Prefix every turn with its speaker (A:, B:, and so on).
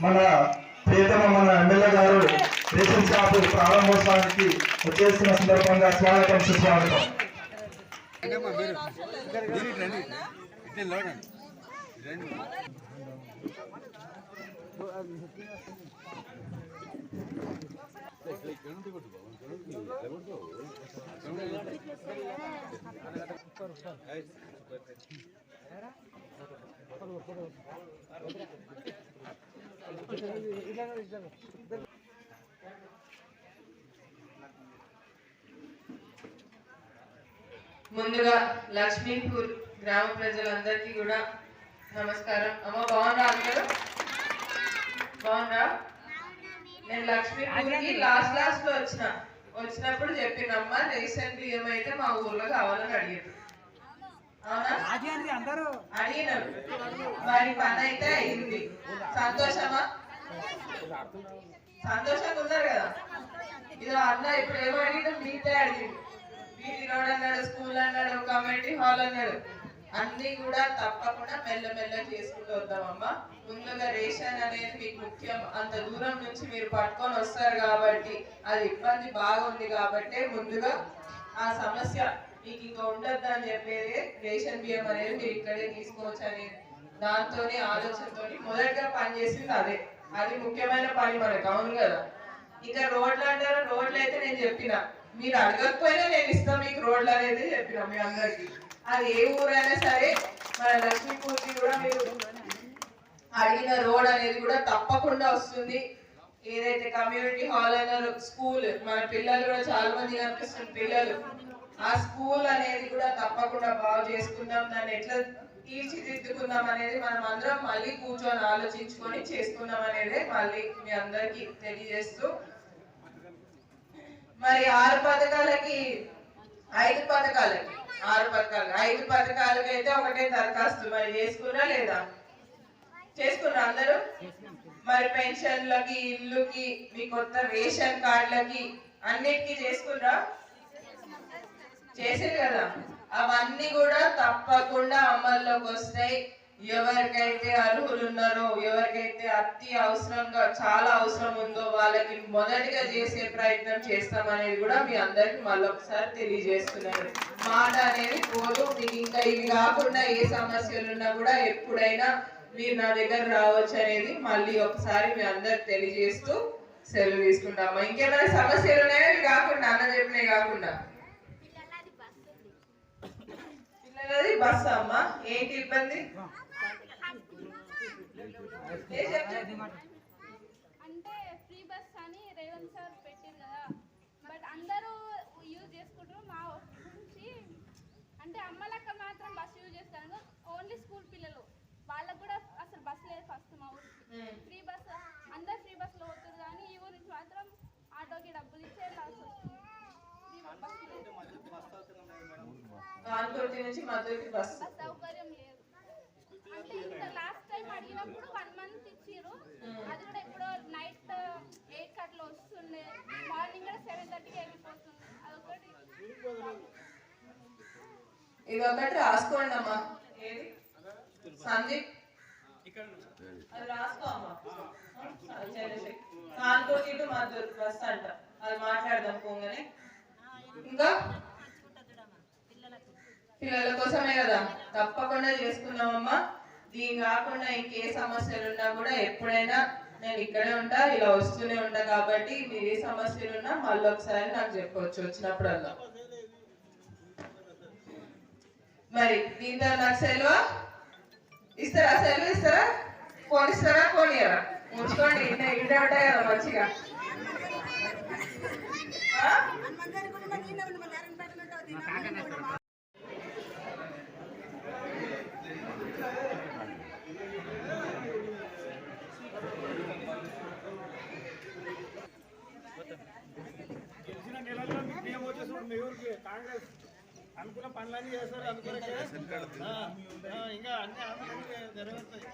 A: మన ప్రియతమ మన ఎమ్మెల్యే గారు రేషన్ షాపు ప్రారంభోత్సవానికి వచ్చేసిన సందర్భంగా స్వాగతం సుస్వాగతం.
B: ముందుగా లక్ష్మీపూర్ గ్రామ ప్రజలందరికీ కూడా నమస్కారం. అమ్మ బాగున్నా అందరూ? బాగున్నా నేను లక్ష్మీపూర్కి లాస్ట్ లాస్ట్లో వచ్చిన వచ్చినప్పుడు చెప్పినమ్మా రీసెంట్లీ ఏమైతే మా ఊర్లో కావాలని అడిగారు. అడిగినారు. మరి పని అయితే అయింది. సంతోషమా? సంతోషంగా ఉన్నారు కదా. ఇది అన్న ఇప్పుడు ఏమో అడిగినాం మీటే అడిగింది రోడ్ అన్నాడు స్కూల్ అన్నాడు కమ్యూనిటీ హాల్ అన్నాడు. అన్ని కూడా తప్పకుండా మెల్లమెల్ల చేసుకుంటూ వద్దామమ్మా ముందుగా రేషన్ అనేది మీకు ముఖ్యం. అంత దూరం నుంచి మీరు పట్టుకొని వస్తారు కాబట్టి అది ఇబ్బంది బాగుంది కాబట్టి ముందుగా ఆ సమస్య మీకు ఇంకా ఉండద్దు అని చెప్పేది రేషన్ బియ్యం అనేది మీరు ఇక్కడే తీసుకోవచ్చు అని దాంతోనే ఆలోచనతో మొదటగా పనిచేసింది అదే. అది ముఖ్యమైన పని మనకు అవును కదా? ఇంకా రోడ్లు అంటారు? రోడ్లు అయితే నేను చెప్పిన. మీరు అడగకపోయినా నేను ఇస్తాను మీకు రోడ్లు అనేది చెప్పిన మీ అందరికి. అది ఏ ఊరైనా సరే మన లక్ష్మీపూర్కి కూడా మీరు అడిగిన రోడ్ అనేది కూడా తప్పకుండా వస్తుంది. ఏదైతే కమ్యూనిటీ హాల్ అన్నారు స్కూల్ మన పిల్లలు కూడా చాలా మంది కనిపిస్తున్న పిల్లలు. ఆ స్కూల్ అనేది కూడా తప్పకుండా బాగు చేసుకుందాం దాన్ని ఎట్లా తీర్చిదిద్దుకుందాం అనేది మనం అందరం మళ్ళీ కూర్చొని ఆలోచించుకొని చేసుకుందాం అనేది మళ్ళీ మీ అందరికి తెలియజేస్తూ. మరి ఆరు పథకాలకి ఐదు పథకాలకి ఆరు పథకాలు ఐదు పథకాలకి అయితే ఒకటే దరఖాస్తు మరి చేసుకున్నా లేదా? చేసుకున్నా అందరూ? మరి పెన్షన్లకి ఇల్లుకి మీ కొత్త రేషన్ కార్డులకి అన్నిటికీ చేసుకున్నా చేసారు కదా. అవన్నీ కూడా తప్పకుండా అమల్లోకి వస్తాయి. ఎవరికైతే అర్హులు ఉన్నారో ఎవరికైతే అతి అవసరంగా చాలా అవసరం ఉందో వాళ్ళకి మొదటిగా చేసే ప్రయత్నం చేస్తామనేది కూడా మీ అందరికి మళ్ళొకసారి తెలియజేస్తున్నారు మాట అనేది పోదు. మీకు ఇంకా ఇవి కాకుండా ఏ సమస్యలు ఉన్నా కూడా ఎప్పుడైనా మీరు నా దగ్గర రావచ్చు అనేది మళ్ళీ ఒకసారి మీ అందరికి తెలియజేస్తూ సెలవు తీసుకుంటాము? ఇంకేమైనా సమస్యలు ఉన్నాయో? ఇవి కాకుండా అన్న చెప్పినవి కాకుండా. పిల్లలది బస్ అమ్మా. ఏంటి ఇబ్బంది?
C: అంటే ఫ్రీ బస్ అని రేవంత్ సార్ కదా. బట్ అందరూ యూజ్ చేసుకుంటారు. మా అంటే అమ్మలక్క మాత్రం బస్ యూజ్ చేస్తాను ఓన్లీ స్కూల్ పిల్లలు వాళ్ళకు కూడా అసలు బస్ లేదు ఫస్ట్ మా ఊరికి ఫ్రీ బస్ అందరు ఫ్రీ బస్లో పోతారు కానీ ఈ ఊరి నుంచి మాత్రం ఆటోకి డబ్బులు ఇచ్చే వెళ్ళాల్సి వస్తుంది ఫ్రీ బస్ లేదు
B: కాన్కోటి నుంచి మధురకి బస్
C: బస్ సౌకర్యం లేదు. అంటే ఇంత లాస్ట్ టైం అడిగినప్పుడు వన్ మంత్ ఇచ్చిర్రు. అది కూడా ఇప్పుడు నైట్ ఎయిట్ అట్లా వస్తుండే. మార్నింగ్ కూడా సెవెన్ థర్టీకి వెళ్ళిపోతుంది. అదొకటి.
B: ఇది ఒకటి రాసుకోండి అమ్మా. ఏది? సందీప్? అది రాసుకో అమ్మా. కాన్కోటి టు మధుర్ బస్ అంట. అది మాట్లాడదాం పోగానే. ఇంకా? పిల్లల కోసమే కదా. తప్పకుండా చేసుకున్నామమ్మా దీని కాకుండా ఇంకే సమస్యలు ఉన్నా కూడా ఎప్పుడైనా నేను ఇక్కడే ఉంటా ఇలా వస్తూనే ఉంటా కాబట్టి మీరు ఏ సమస్యలు ఉన్నా మళ్ళీ ఒకసారి నాకు చెప్పవచ్చు వచ్చినప్పుడల్లా. మరి దీంతో నాకు సెలవు? ఇస్తారా? సెలవు ఇస్తారా? ఫోన్ ఇస్తారా? ఫోన్ ఇయ్యరా? ఉంచుకోండి ఇంటే ఉంటాయి కదా మంచిగా ఆ?
D: మీ ఊరికి. కాంగ్రెస్ అనుకున్న పనులన్నీ చేస్తారు అనుకున్న ఇంకా అన్ని నెరవేరుతాయి